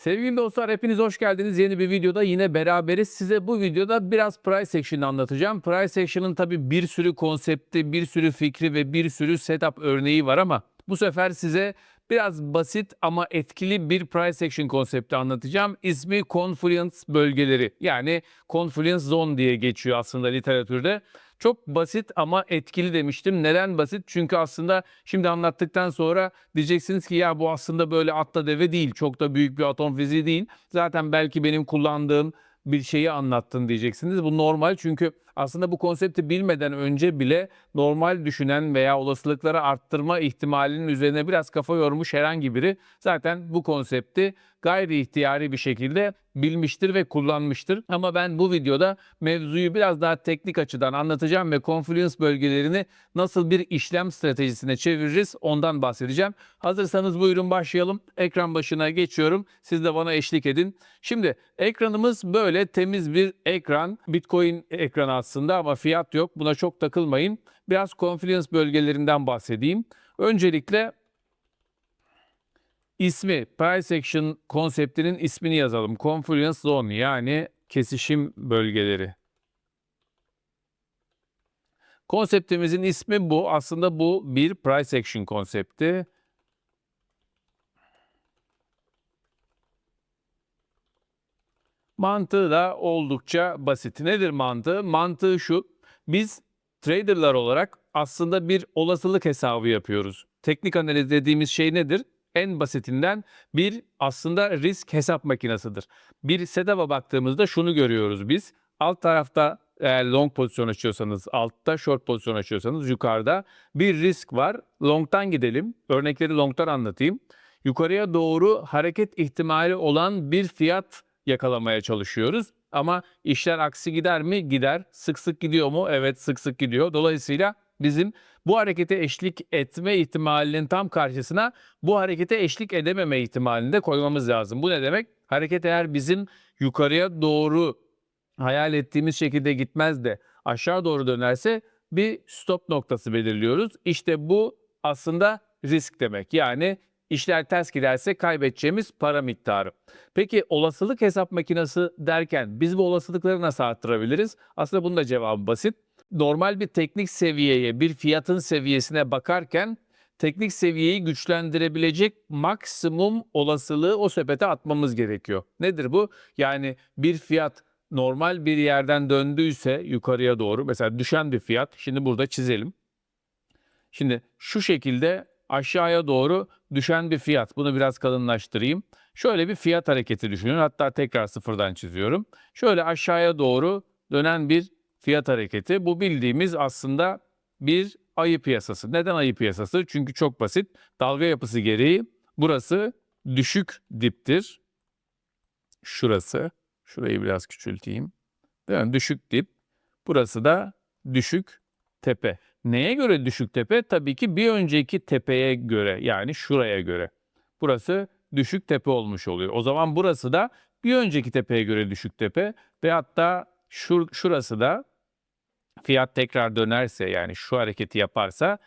Sevgili dostlar hepiniz hoş geldiniz. Yeni bir videoda yine beraberiz. Size bu videoda biraz price action'ı anlatacağım. Price action'ın tabii bir sürü konsepti, bir sürü fikri ve bir sürü setup örneği var ama bu sefer size biraz basit ama etkili bir price action konsepti anlatacağım. İsmi confluence bölgeleri yani confluence zone diye geçiyor aslında literatürde. Çok basit ama etkili demiştim. Neden basit? Çünkü aslında şimdi anlattıktan sonra diyeceksiniz ki ya bu aslında böyle atla deve değil. Çok da büyük bir atom fiziği değil. Zaten belki benim kullandığım bir şeyi anlattın diyeceksiniz. Bu normal çünkü aslında bu konsepti bilmeden önce bile normal düşünen veya olasılıkları arttırma ihtimalinin üzerine biraz kafa yormuş herhangi biri zaten bu konsepti gayri ihtiyari bir şekilde bilmiştir ve kullanmıştır. Ama ben bu videoda mevzuyu biraz daha teknik açıdan anlatacağım ve confluence bölgelerini nasıl bir işlem stratejisine çeviririz ondan bahsedeceğim. Hazırsanız buyurun başlayalım. Ekran başına geçiyorum. Siz de bana eşlik edin. Şimdi ekranımız böyle temiz bir ekran. Bitcoin ekranı aslında ama fiyat yok. Buna çok takılmayın. Biraz confluence bölgelerinden bahsedeyim. Öncelikle ismi, price action konseptinin ismini yazalım. Confluence zone yani kesişim bölgeleri. Konseptimizin ismi bu. Aslında bu bir price action konsepti. Mantığı da oldukça basit. Nedir mantığı? Mantığı şu. Biz traderlar olarak aslında bir olasılık hesabı yapıyoruz. Teknik analiz dediğimiz şey nedir? En basitinden bir aslında risk hesap makinesidir. Bir setup'a baktığımızda şunu görüyoruz biz. Alt tarafta eğer long pozisyon açıyorsanız, altta short pozisyon açıyorsanız yukarıda bir risk var. Long'tan gidelim. Örnekleri long'tan anlatayım. Yukarıya doğru hareket ihtimali olan bir fiyat yakalamaya çalışıyoruz. Ama işler aksi gider mi? Gider. Sık sık gidiyor mu? Evet sık sık gidiyor. Dolayısıyla bizim bu harekete eşlik etme ihtimalinin tam karşısına bu harekete eşlik edememe ihtimalini de koymamız lazım. Bu ne demek? Hareket eğer bizim yukarıya doğru hayal ettiğimiz şekilde gitmez de aşağı doğru dönerse bir stop noktası belirliyoruz. İşte bu aslında risk demek. Yani işler ters giderse kaybedeceğimiz para miktarı. Peki olasılık hesap makinesi derken biz bu olasılıkları nasıl arttırabiliriz? Aslında bunun da cevabı basit. Normal bir teknik seviyeye, bir fiyatın seviyesine bakarken teknik seviyeyi güçlendirebilecek maksimum olasılığı o sepete atmamız gerekiyor. Nedir bu? Yani bir fiyat normal bir yerden döndüyse yukarıya doğru mesela düşen bir fiyat şimdi burada çizelim. Şimdi şu şekilde aşağıya doğru düşen bir fiyat. Bunu biraz kalınlaştırayım. Şöyle bir fiyat hareketi düşünün. Hatta tekrar sıfırdan çiziyorum. Şöyle aşağıya doğru dönen bir fiyat hareketi. Bu bildiğimiz aslında bir ayı piyasası. Neden ayı piyasası? Çünkü çok basit. Dalga yapısı gereği burası düşük diptir. Şurası. Şurayı biraz küçülteyim. Değil mi? Düşük dip. Burası da düşük tepe. Neye göre düşük tepe? Tabii ki bir önceki tepeye göre yani şuraya göre. Burası düşük tepe olmuş oluyor. O zaman burası da bir önceki tepeye göre düşük tepe ve hatta şur, şurası da fiyat tekrar dönerse yani şu hareketi yaparsa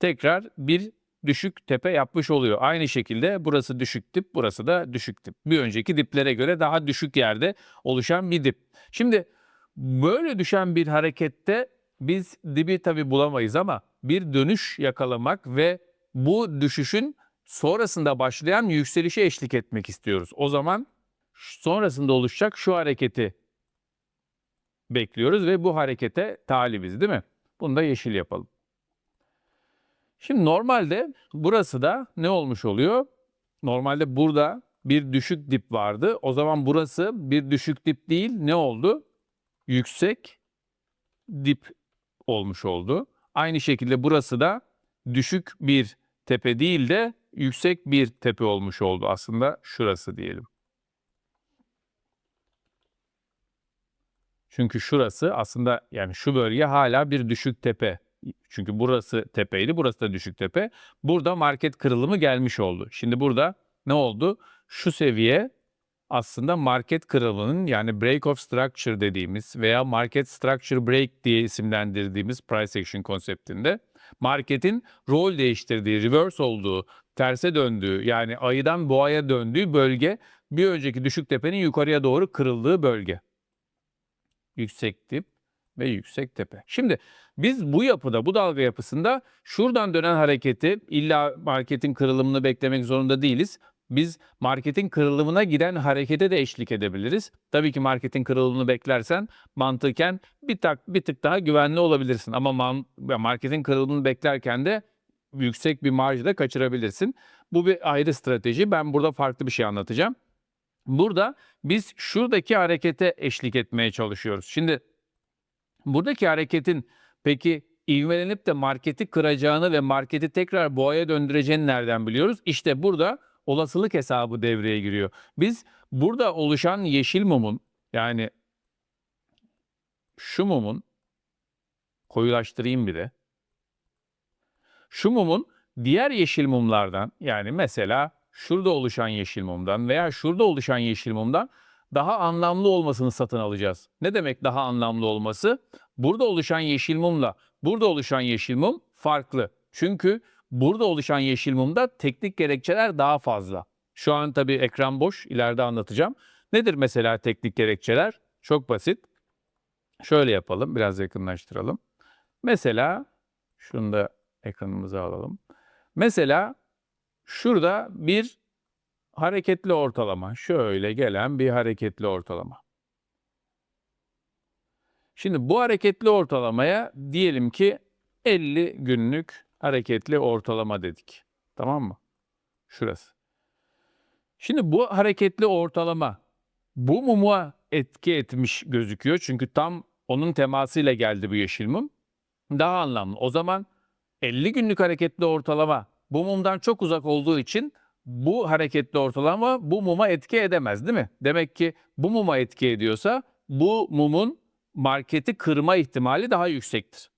tekrar bir düşük tepe yapmış oluyor. Aynı şekilde burası düşük dip, burası da düşük dip. Bir önceki diplere göre daha düşük yerde oluşan bir dip. Şimdi böyle düşen bir harekette biz dibi tabii bulamayız ama bir dönüş yakalamak ve bu düşüşün sonrasında başlayan yükselişe eşlik etmek istiyoruz. O zaman sonrasında oluşacak şu hareketi bekliyoruz ve bu harekete talibiz değil mi? Bunu da yeşil yapalım. Şimdi normalde burası da ne olmuş oluyor? Normalde burada bir düşük dip vardı. O zaman burası bir düşük dip değil ne oldu? Yüksek dip olmuş oldu. Aynı şekilde burası da düşük bir tepe değil de yüksek bir tepe olmuş oldu. Aslında şurası diyelim. Çünkü şurası aslında yani şu bölge hala bir düşük tepe. Çünkü burası tepeydi, burası da düşük tepe. Burada market kırılımı gelmiş oldu. Şimdi burada ne oldu? Şu seviye aslında market kırılımının yani break of structure dediğimiz veya market structure break diye isimlendirdiğimiz price action konseptinde marketin rol değiştirdiği, reverse olduğu, terse döndüğü yani ayıdan boğaya döndüğü bölge bir önceki düşük tepenin yukarıya doğru kırıldığı bölge. Yüksek dip ve yüksek tepe. Şimdi biz bu yapıda, bu dalga yapısında şuradan dönen hareketi illa marketin kırılımını beklemek zorunda değiliz. Biz marketin kırılımına giden harekete de eşlik edebiliriz. Tabii ki marketin kırılımını beklersen mantıken bir tak bir tık daha güvenli olabilirsin ama man, marketin kırılımını beklerken de yüksek bir marjı da kaçırabilirsin. Bu bir ayrı strateji. Ben burada farklı bir şey anlatacağım. Burada biz şuradaki harekete eşlik etmeye çalışıyoruz. Şimdi buradaki hareketin peki ivmelenip de marketi kıracağını ve marketi tekrar boğaya döndüreceğini nereden biliyoruz? İşte burada olasılık hesabı devreye giriyor. Biz burada oluşan yeşil mumun yani şu mumun koyulaştırayım bir de. Şu mumun diğer yeşil mumlardan yani mesela şurada oluşan yeşil mumdan veya şurada oluşan yeşil mumdan daha anlamlı olmasını satın alacağız. Ne demek daha anlamlı olması? Burada oluşan yeşil mumla burada oluşan yeşil mum farklı. Çünkü burada oluşan yeşil mumda teknik gerekçeler daha fazla. Şu an tabii ekran boş, ileride anlatacağım. Nedir mesela teknik gerekçeler? Çok basit. Şöyle yapalım, biraz yakınlaştıralım. Mesela şunu da ekranımıza alalım. Mesela şurada bir hareketli ortalama, şöyle gelen bir hareketli ortalama. Şimdi bu hareketli ortalamaya diyelim ki 50 günlük hareketli ortalama dedik. Tamam mı? Şurası. Şimdi bu hareketli ortalama bu muma etki etmiş gözüküyor. Çünkü tam onun temasıyla geldi bu yeşil mum. Daha anlamlı. O zaman 50 günlük hareketli ortalama bu mumdan çok uzak olduğu için bu hareketli ortalama bu muma etki edemez değil mi? Demek ki bu muma etki ediyorsa bu mumun marketi kırma ihtimali daha yüksektir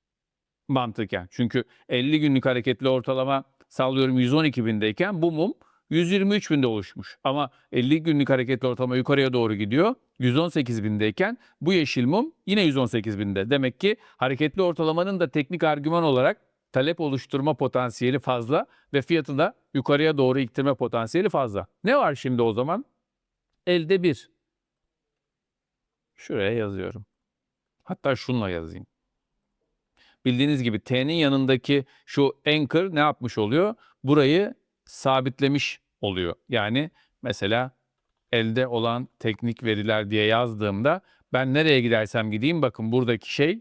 mantıken. Çünkü 50 günlük hareketli ortalama sallıyorum 112 bindeyken bu mum 123 binde oluşmuş. Ama 50 günlük hareketli ortalama yukarıya doğru gidiyor. 118 bindeyken bu yeşil mum yine 118 binde. Demek ki hareketli ortalamanın da teknik argüman olarak talep oluşturma potansiyeli fazla ve fiyatını da yukarıya doğru iktirme potansiyeli fazla. Ne var şimdi o zaman? Elde bir. Şuraya yazıyorum. Hatta şunla yazayım. Bildiğiniz gibi T'nin yanındaki şu anchor ne yapmış oluyor? Burayı sabitlemiş oluyor. Yani mesela elde olan teknik veriler diye yazdığımda ben nereye gidersem gideyim bakın buradaki şey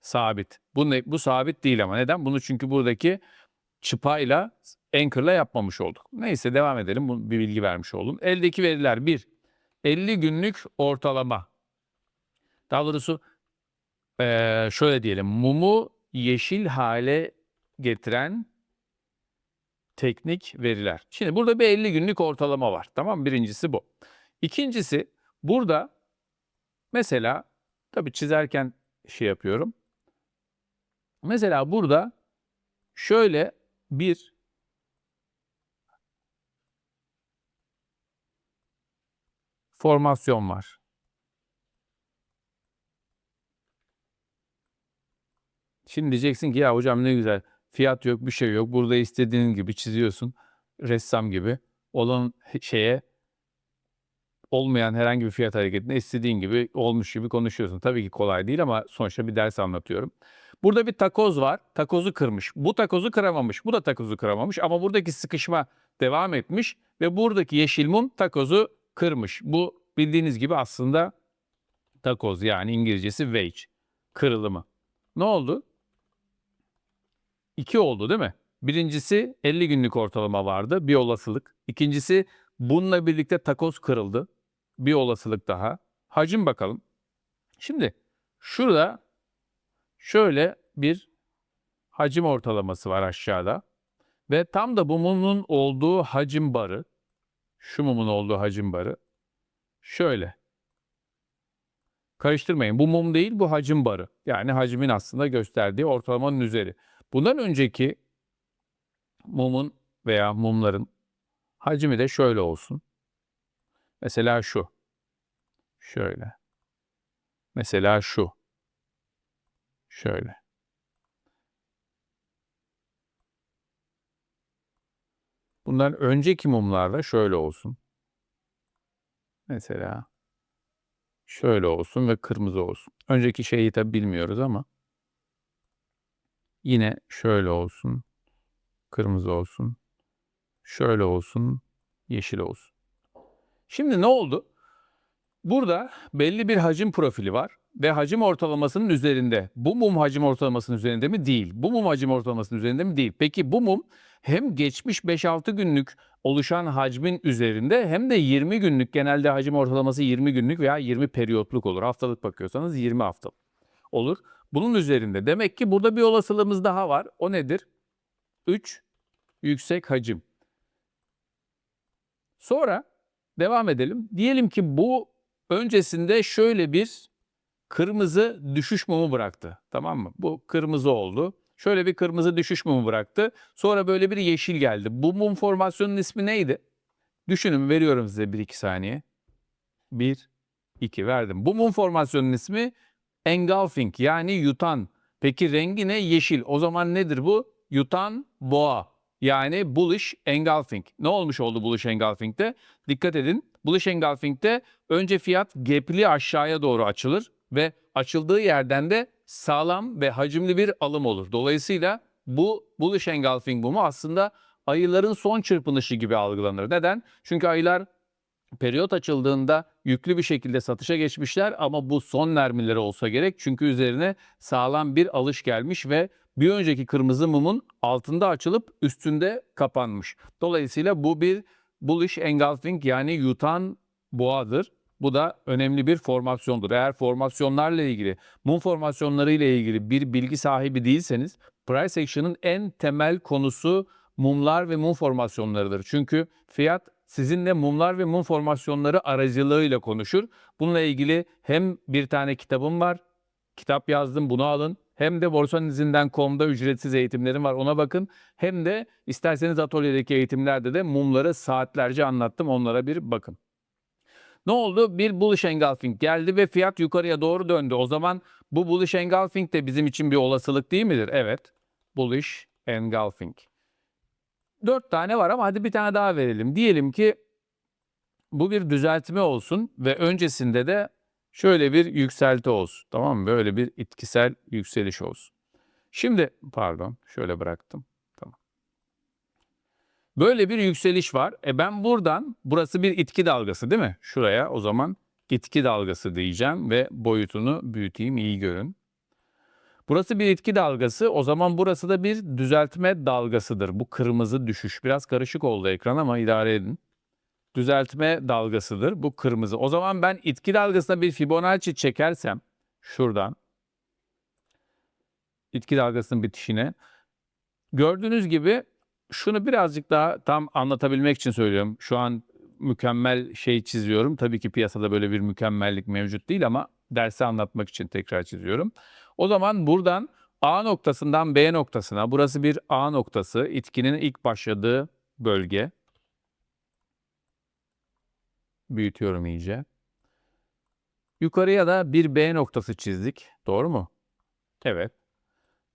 sabit. Bu, ne, bu sabit değil ama neden? Bunu çünkü buradaki çıpayla anchor'la yapmamış olduk. Neyse devam edelim. Bu bir bilgi vermiş oldum. Eldeki veriler 1. 50 günlük ortalama. Daha doğrusu ee, şöyle diyelim. Mumu yeşil hale getiren teknik veriler. Şimdi burada bir 50 günlük ortalama var. Tamam Birincisi bu. İkincisi burada mesela tabii çizerken şey yapıyorum. Mesela burada şöyle bir formasyon var. Şimdi diyeceksin ki ya hocam ne güzel fiyat yok bir şey yok burada istediğin gibi çiziyorsun ressam gibi olan şeye olmayan herhangi bir fiyat hareketine istediğin gibi olmuş gibi konuşuyorsun. Tabii ki kolay değil ama sonuçta bir ders anlatıyorum. Burada bir takoz var. Takozu kırmış. Bu takozu kıramamış. Bu da takozu kıramamış ama buradaki sıkışma devam etmiş ve buradaki yeşil mum takozu kırmış. Bu bildiğiniz gibi aslında takoz yani İngilizcesi wedge kırılımı. Ne oldu? İki oldu değil mi? Birincisi 50 günlük ortalama vardı. Bir olasılık. İkincisi bununla birlikte takoz kırıldı. Bir olasılık daha. Hacim bakalım. Şimdi şurada şöyle bir hacim ortalaması var aşağıda. Ve tam da bu mumun olduğu hacim barı, şu mumun olduğu hacim barı şöyle. Karıştırmayın. Bu mum değil, bu hacim barı. Yani hacmin aslında gösterdiği ortalamanın üzeri. Bundan önceki mumun veya mumların hacmi de şöyle olsun. Mesela şu. Şöyle. Mesela şu. Şöyle. Bundan önceki mumlarda şöyle olsun. Mesela şöyle olsun ve kırmızı olsun. Önceki şeyi tabi bilmiyoruz ama yine şöyle olsun, kırmızı olsun, şöyle olsun, yeşil olsun. Şimdi ne oldu? Burada belli bir hacim profili var ve hacim ortalamasının üzerinde. Bu mum hacim ortalamasının üzerinde mi? Değil. Bu mum hacim ortalamasının üzerinde mi? Değil. Peki bu mum hem geçmiş 5-6 günlük oluşan hacmin üzerinde hem de 20 günlük genelde hacim ortalaması 20 günlük veya 20 periyotluk olur. Haftalık bakıyorsanız 20 haftalık olur. Bunun üzerinde. Demek ki burada bir olasılığımız daha var. O nedir? 3 yüksek hacim. Sonra devam edelim. Diyelim ki bu öncesinde şöyle bir kırmızı düşüş mumu bıraktı. Tamam mı? Bu kırmızı oldu. Şöyle bir kırmızı düşüş mumu bıraktı. Sonra böyle bir yeşil geldi. Bu mum formasyonun ismi neydi? Düşünün veriyorum size 1-2 saniye. 1, 2 verdim. Bu mum formasyonun ismi engulfing yani yutan. Peki rengi ne? Yeşil. O zaman nedir bu? Yutan boğa. Yani bullish engulfing. Ne olmuş oldu bullish engulfing'de? Dikkat edin. Bullish engulfing'de önce fiyat gap'li aşağıya doğru açılır ve açıldığı yerden de sağlam ve hacimli bir alım olur. Dolayısıyla bu bullish engulfing mumu aslında ayıların son çırpınışı gibi algılanır. Neden? Çünkü ayılar periyot açıldığında yüklü bir şekilde satışa geçmişler ama bu son mermileri olsa gerek. Çünkü üzerine sağlam bir alış gelmiş ve bir önceki kırmızı mumun altında açılıp üstünde kapanmış. Dolayısıyla bu bir bullish engulfing yani yutan boğadır. Bu da önemli bir formasyondur. Eğer formasyonlarla ilgili, mum formasyonları ile ilgili bir bilgi sahibi değilseniz, price action'ın en temel konusu mumlar ve mum formasyonlarıdır. Çünkü fiyat sizinle mumlar ve mum formasyonları aracılığıyla konuşur. Bununla ilgili hem bir tane kitabım var, kitap yazdım bunu alın. Hem de borsanizmden.com'da ücretsiz eğitimlerim var ona bakın. Hem de isterseniz atölyedeki eğitimlerde de mumları saatlerce anlattım onlara bir bakın. Ne oldu? Bir bullish engulfing geldi ve fiyat yukarıya doğru döndü. O zaman bu bullish engulfing de bizim için bir olasılık değil midir? Evet. Bullish engulfing. Dört tane var ama hadi bir tane daha verelim. Diyelim ki bu bir düzeltme olsun ve öncesinde de şöyle bir yükselti olsun. Tamam mı? Böyle bir itkisel yükseliş olsun. Şimdi pardon şöyle bıraktım. Tamam. Böyle bir yükseliş var. E ben buradan burası bir itki dalgası değil mi? Şuraya o zaman itki dalgası diyeceğim ve boyutunu büyüteyim iyi görün. Burası bir itki dalgası. O zaman burası da bir düzeltme dalgasıdır. Bu kırmızı düşüş. Biraz karışık oldu ekran ama idare edin. Düzeltme dalgasıdır. Bu kırmızı. O zaman ben itki dalgasına bir Fibonacci çekersem şuradan itki dalgasının bitişine gördüğünüz gibi şunu birazcık daha tam anlatabilmek için söylüyorum. Şu an mükemmel şey çiziyorum. Tabii ki piyasada böyle bir mükemmellik mevcut değil ama dersi anlatmak için tekrar çiziyorum. O zaman buradan A noktasından B noktasına, burası bir A noktası, itkinin ilk başladığı bölge. Büyütüyorum iyice. Yukarıya da bir B noktası çizdik. Doğru mu? Evet.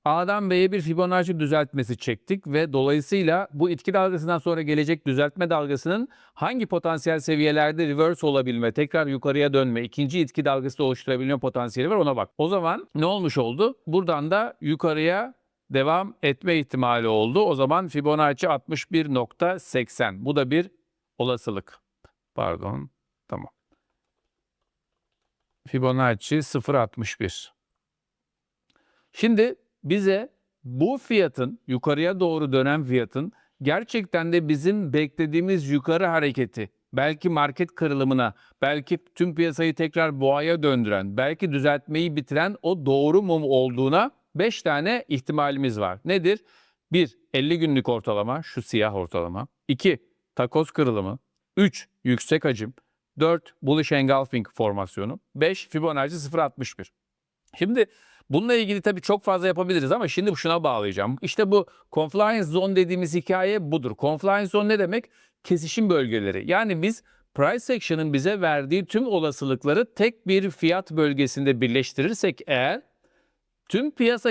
A'dan B'ye bir Fibonacci düzeltmesi çektik ve dolayısıyla bu itki dalgasından sonra gelecek düzeltme dalgasının hangi potansiyel seviyelerde reverse olabilme, tekrar yukarıya dönme, ikinci itki dalgası oluşturabilme potansiyeli var ona bak. O zaman ne olmuş oldu? Buradan da yukarıya devam etme ihtimali oldu. O zaman Fibonacci 61.80. Bu da bir olasılık. Pardon. Tamam. Fibonacci 0.61. Şimdi bize bu fiyatın yukarıya doğru dönen fiyatın gerçekten de bizim beklediğimiz yukarı hareketi, belki market kırılımına, belki tüm piyasayı tekrar boğaya döndüren, belki düzeltmeyi bitiren o doğru mum olduğuna 5 tane ihtimalimiz var. Nedir? 1. 50 günlük ortalama, şu siyah ortalama. 2. Takoz kırılımı. 3. Yüksek hacim. 4. Bullish engulfing formasyonu. 5. Fibonacci 0.61. Şimdi Bununla ilgili tabii çok fazla yapabiliriz ama şimdi şuna bağlayacağım. İşte bu compliance zone dediğimiz hikaye budur. Compliance zone ne demek? Kesişim bölgeleri. Yani biz price action'ın bize verdiği tüm olasılıkları tek bir fiyat bölgesinde birleştirirsek eğer tüm piyasa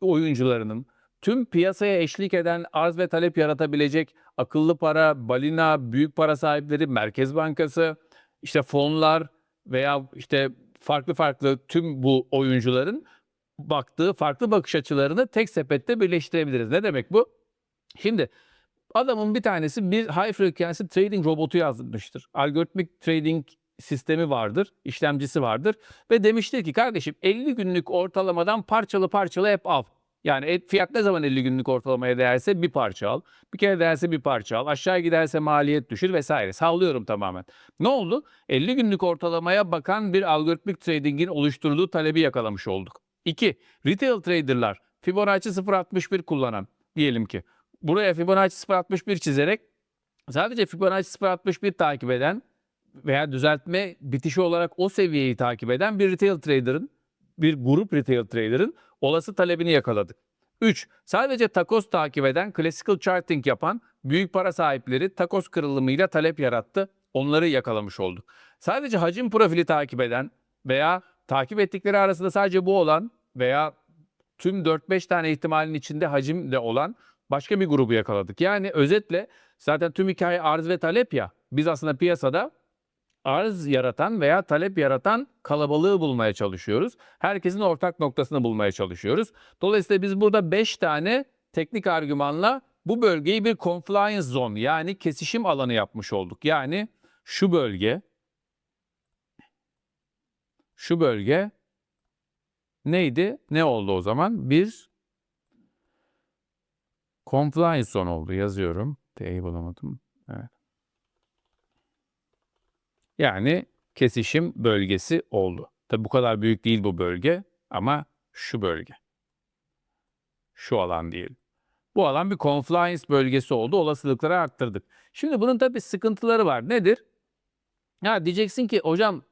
oyuncularının tüm piyasaya eşlik eden arz ve talep yaratabilecek akıllı para, balina, büyük para sahipleri, Merkez Bankası, işte fonlar veya işte farklı farklı tüm bu oyuncuların baktığı farklı bakış açılarını tek sepette birleştirebiliriz. Ne demek bu? Şimdi adamın bir tanesi bir high frequency trading robotu yazmıştır. Algoritmik trading sistemi vardır, işlemcisi vardır ve demiştir ki kardeşim 50 günlük ortalamadan parçalı parçalı hep al. Yani et- fiyat ne zaman 50 günlük ortalamaya değerse bir parça al. Bir kere değerse bir parça al. Aşağı giderse maliyet düşür vesaire. Sallıyorum tamamen. Ne oldu? 50 günlük ortalamaya bakan bir algoritmik tradingin oluşturduğu talebi yakalamış olduk. 2. Retail traderlar Fibonacci 0.61 kullanan diyelim ki. Buraya Fibonacci 0.61 çizerek sadece Fibonacci 0.61 takip eden veya düzeltme bitişi olarak o seviyeyi takip eden bir retail trader'ın, bir grup retail trader'ın olası talebini yakaladık. 3. Sadece takos takip eden, classical charting yapan büyük para sahipleri takos kırılımıyla talep yarattı. Onları yakalamış olduk. Sadece hacim profili takip eden veya takip ettikleri arasında sadece bu olan veya tüm 4-5 tane ihtimalin içinde hacim de olan başka bir grubu yakaladık. Yani özetle zaten tüm hikaye arz ve talep ya. Biz aslında piyasada arz yaratan veya talep yaratan kalabalığı bulmaya çalışıyoruz. Herkesin ortak noktasını bulmaya çalışıyoruz. Dolayısıyla biz burada 5 tane teknik argümanla bu bölgeyi bir compliance zone yani kesişim alanı yapmış olduk. Yani şu bölge şu bölge neydi? Ne oldu o zaman? Bir compliance zone oldu. Yazıyorum. T'yi bulamadım. Evet. Yani kesişim bölgesi oldu. Tabi bu kadar büyük değil bu bölge ama şu bölge. Şu alan değil. Bu alan bir compliance bölgesi oldu. Olasılıkları arttırdık. Şimdi bunun tabi sıkıntıları var. Nedir? Ya diyeceksin ki hocam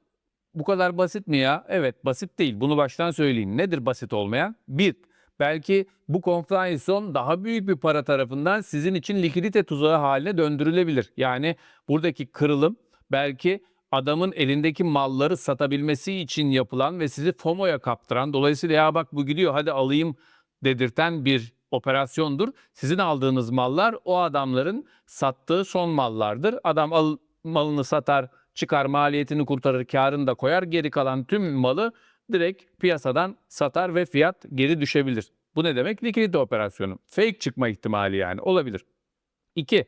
bu kadar basit mi ya? Evet basit değil. Bunu baştan söyleyeyim. Nedir basit olmayan? Bir, belki bu zone daha büyük bir para tarafından sizin için likidite tuzağı haline döndürülebilir. Yani buradaki kırılım belki adamın elindeki malları satabilmesi için yapılan ve sizi FOMO'ya kaptıran, dolayısıyla ya bak bu gidiyor hadi alayım dedirten bir operasyondur. Sizin aldığınız mallar o adamların sattığı son mallardır. Adam al, malını satar, çıkar, maliyetini kurtarır, karını da koyar. Geri kalan tüm malı direkt piyasadan satar ve fiyat geri düşebilir. Bu ne demek? Likidite operasyonu. Fake çıkma ihtimali yani olabilir. İki,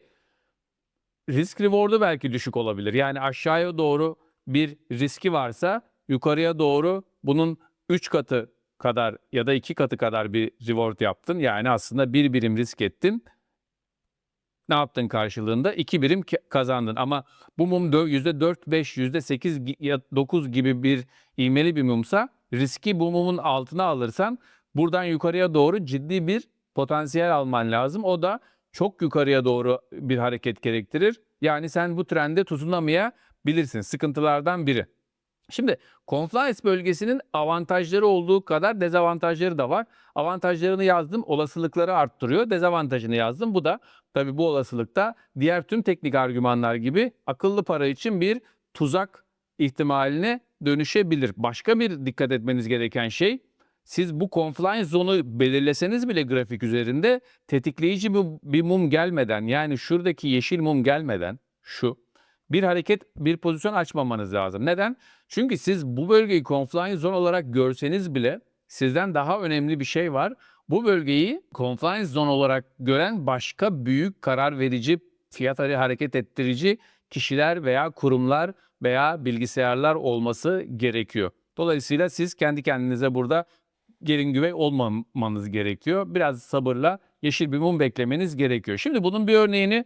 risk reward'u belki düşük olabilir. Yani aşağıya doğru bir riski varsa yukarıya doğru bunun 3 katı kadar ya da 2 katı kadar bir reward yaptın. Yani aslında bir birim risk ettin. Ne yaptın karşılığında? 2 birim kazandın. Ama bu mum dö- %4, 5, %8 gi- ya 9 gibi bir ivmeli bir mumsa riski bu mumun altına alırsan buradan yukarıya doğru ciddi bir potansiyel alman lazım. O da çok yukarıya doğru bir hareket gerektirir. Yani sen bu trende tutunamayabilirsin. Sıkıntılardan biri. Şimdi compliance bölgesinin avantajları olduğu kadar dezavantajları da var. Avantajlarını yazdım, olasılıkları arttırıyor. Dezavantajını yazdım. Bu da tabii bu olasılıkta diğer tüm teknik argümanlar gibi akıllı para için bir tuzak ihtimaline dönüşebilir. Başka bir dikkat etmeniz gereken şey siz bu compliance zone'u belirleseniz bile grafik üzerinde tetikleyici bir, bir mum gelmeden yani şuradaki yeşil mum gelmeden şu bir hareket bir pozisyon açmamanız lazım. Neden? Çünkü siz bu bölgeyi compliance zone olarak görseniz bile sizden daha önemli bir şey var. Bu bölgeyi compliance zone olarak gören başka büyük karar verici, fiyat hare- hareket ettirici kişiler veya kurumlar veya bilgisayarlar olması gerekiyor. Dolayısıyla siz kendi kendinize burada gelin güvey olmamanız gerekiyor. Biraz sabırla yeşil bir mum beklemeniz gerekiyor. Şimdi bunun bir örneğini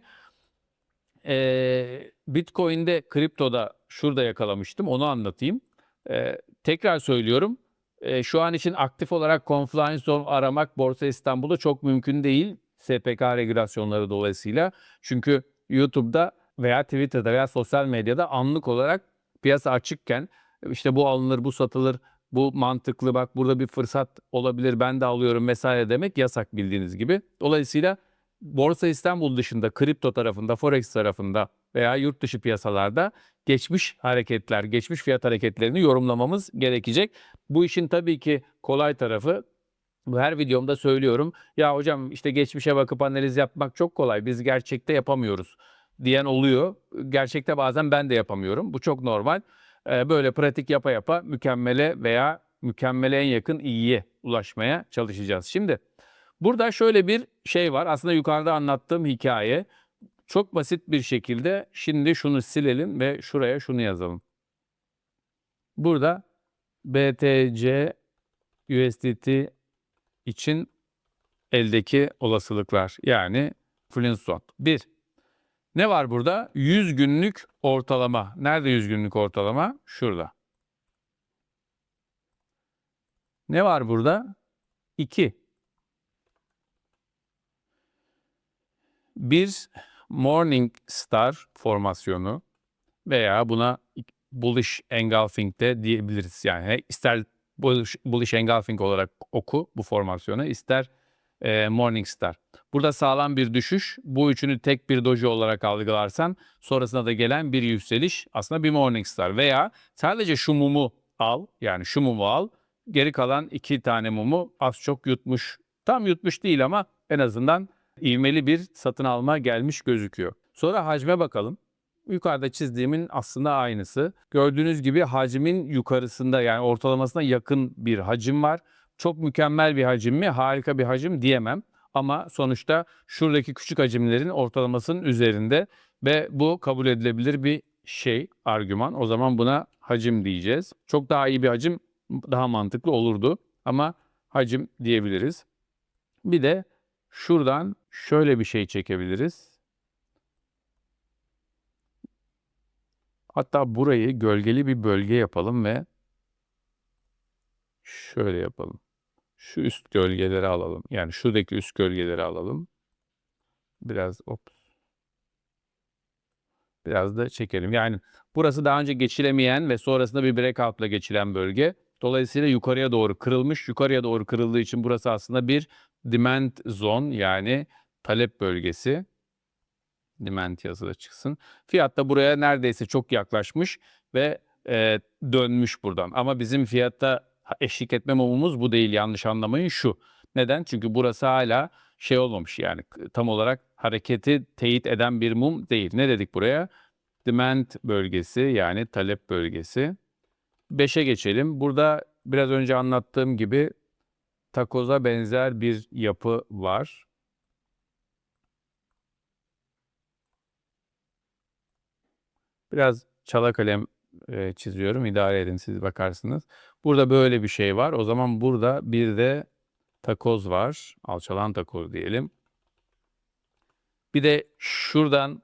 eee, Bitcoin'de, kriptoda şurada yakalamıştım. Onu anlatayım. Eee, tekrar söylüyorum. Eee, şu an için aktif olarak compliance zone aramak Borsa İstanbul'da çok mümkün değil. SPK regülasyonları dolayısıyla. Çünkü YouTube'da veya Twitter'da veya sosyal medyada anlık olarak piyasa açıkken işte bu alınır, bu satılır, bu mantıklı bak burada bir fırsat olabilir ben de alıyorum vesaire demek yasak bildiğiniz gibi. Dolayısıyla Borsa İstanbul dışında kripto tarafında, forex tarafında veya yurt dışı piyasalarda geçmiş hareketler, geçmiş fiyat hareketlerini yorumlamamız gerekecek. Bu işin tabii ki kolay tarafı her videomda söylüyorum. Ya hocam işte geçmişe bakıp analiz yapmak çok kolay. Biz gerçekte yapamıyoruz. diyen oluyor. Gerçekte bazen ben de yapamıyorum. Bu çok normal. Böyle pratik yapa yapa mükemmele veya mükemmele en yakın iyiye ulaşmaya çalışacağız. Şimdi burada şöyle bir şey var. Aslında yukarıda anlattığım hikaye çok basit bir şekilde şimdi şunu silelim ve şuraya şunu yazalım. Burada BTC USDT için eldeki olasılıklar yani Flintstone. 1. Ne var burada? 100 günlük ortalama. Nerede 100 günlük ortalama? Şurada. Ne var burada? 2. Bir Morning Star formasyonu veya buna bullish engulfing de diyebiliriz. Yani ister bullish, bullish engulfing olarak oku bu formasyonu, ister e, Morning Star. Burada sağlam bir düşüş. Bu üçünü tek bir doji olarak algılarsan sonrasında da gelen bir yükseliş aslında bir Morning Star. Veya sadece şu mumu al yani şu mumu al. Geri kalan iki tane mumu az çok yutmuş. Tam yutmuş değil ama en azından ivmeli bir satın alma gelmiş gözüküyor. Sonra hacme bakalım. Yukarıda çizdiğimin aslında aynısı. Gördüğünüz gibi hacmin yukarısında yani ortalamasına yakın bir hacim var. Çok mükemmel bir hacim mi? Harika bir hacim diyemem. Ama sonuçta şuradaki küçük hacimlerin ortalamasının üzerinde ve bu kabul edilebilir bir şey, argüman. O zaman buna hacim diyeceğiz. Çok daha iyi bir hacim daha mantıklı olurdu ama hacim diyebiliriz. Bir de şuradan şöyle bir şey çekebiliriz. Hatta burayı gölgeli bir bölge yapalım ve şöyle yapalım. Şu üst gölgeleri alalım. Yani şuradaki üst gölgeleri alalım. Biraz ops. Biraz da çekelim. Yani burası daha önce geçilemeyen ve sonrasında bir breakout'la geçilen bölge. Dolayısıyla yukarıya doğru kırılmış. Yukarıya doğru kırıldığı için burası aslında bir demand zone yani talep bölgesi. Demand yazıda çıksın. Fiyat da buraya neredeyse çok yaklaşmış ve e, dönmüş buradan. Ama bizim fiyatta eşlik etme mumumuz bu değil yanlış anlamayın şu. Neden? Çünkü burası hala şey olmamış yani tam olarak hareketi teyit eden bir mum değil. Ne dedik buraya? Demand bölgesi yani talep bölgesi. 5'e geçelim. Burada biraz önce anlattığım gibi takoza benzer bir yapı var. Biraz çala kalem e, çiziyorum. İdare edin siz bakarsınız. Burada böyle bir şey var. O zaman burada bir de takoz var. Alçalan takoz diyelim. Bir de şuradan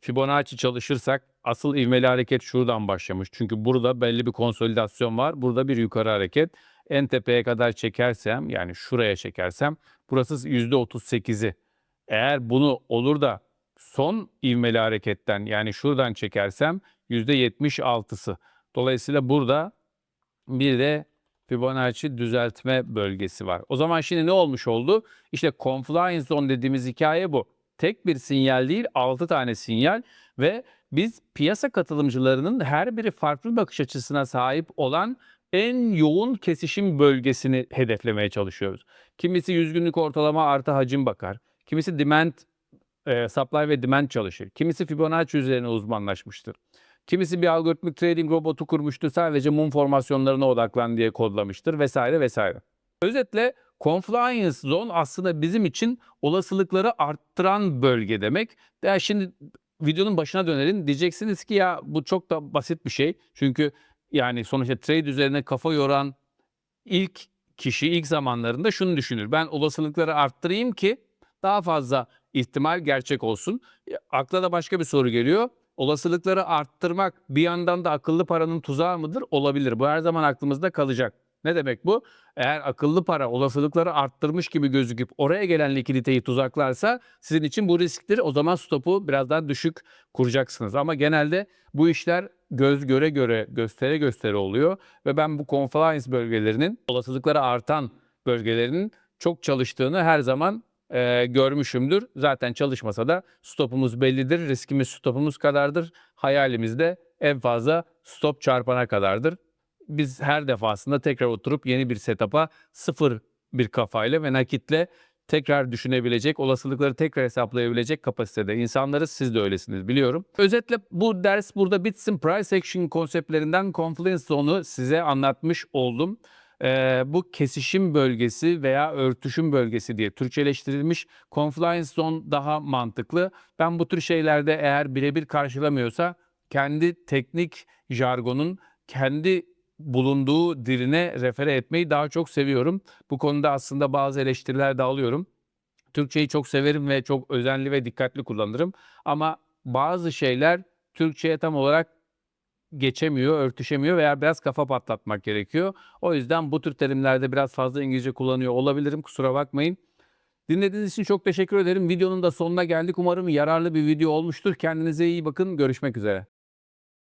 Fibonacci çalışırsak asıl ivmeli hareket şuradan başlamış. Çünkü burada belli bir konsolidasyon var. Burada bir yukarı hareket. En tepeye kadar çekersem yani şuraya çekersem burası %38'i. Eğer bunu olur da son ivmeli hareketten yani şuradan çekersem %76'sı. Dolayısıyla burada bir de Fibonacci düzeltme bölgesi var. O zaman şimdi ne olmuş oldu? İşte confluence zone dediğimiz hikaye bu. Tek bir sinyal değil, 6 tane sinyal ve biz piyasa katılımcılarının her biri farklı bakış açısına sahip olan en yoğun kesişim bölgesini hedeflemeye çalışıyoruz. Kimisi 100 günlük ortalama artı hacim bakar. Kimisi demand, e, supply ve demand çalışır. Kimisi Fibonacci üzerine uzmanlaşmıştır. Kimisi bir algoritmik trading robotu kurmuştur. Sadece mum formasyonlarına odaklan diye kodlamıştır vesaire vesaire. Özetle Confluence Zone aslında bizim için olasılıkları arttıran bölge demek. Ya şimdi videonun başına dönelim. Diyeceksiniz ki ya bu çok da basit bir şey. Çünkü yani sonuçta trade üzerine kafa yoran ilk kişi ilk zamanlarında şunu düşünür. Ben olasılıkları arttırayım ki daha fazla ihtimal gerçek olsun. Akla da başka bir soru geliyor. Olasılıkları arttırmak bir yandan da akıllı paranın tuzağı mıdır? Olabilir. Bu her zaman aklımızda kalacak. Ne demek bu? Eğer akıllı para olasılıkları arttırmış gibi gözüküp oraya gelen likiditeyi tuzaklarsa sizin için bu risktir. O zaman stopu biraz daha düşük kuracaksınız. Ama genelde bu işler göz göre göre, göstere göstere oluyor ve ben bu confluence bölgelerinin olasılıkları artan bölgelerinin çok çalıştığını her zaman e, görmüşümdür. Zaten çalışmasa da stopumuz bellidir. Riskimiz stopumuz kadardır. Hayalimiz de en fazla stop çarpana kadardır. Biz her defasında tekrar oturup yeni bir setup'a sıfır bir kafayla ve nakitle tekrar düşünebilecek, olasılıkları tekrar hesaplayabilecek kapasitede. İnsanlarız siz de öylesiniz biliyorum. Özetle bu ders burada bitsin. Price action konseptlerinden confluence zone'u size anlatmış oldum. Ee, bu kesişim bölgesi veya örtüşüm bölgesi diye Türkçeleştirilmiş confluence zone daha mantıklı. Ben bu tür şeylerde eğer birebir karşılamıyorsa kendi teknik jargonun kendi bulunduğu diline refere etmeyi daha çok seviyorum. Bu konuda aslında bazı eleştiriler de alıyorum. Türkçeyi çok severim ve çok özenli ve dikkatli kullanırım. Ama bazı şeyler Türkçe'ye tam olarak geçemiyor, örtüşemiyor veya biraz kafa patlatmak gerekiyor. O yüzden bu tür terimlerde biraz fazla İngilizce kullanıyor olabilirim. Kusura bakmayın. Dinlediğiniz için çok teşekkür ederim. Videonun da sonuna geldik. Umarım yararlı bir video olmuştur. Kendinize iyi bakın. Görüşmek üzere.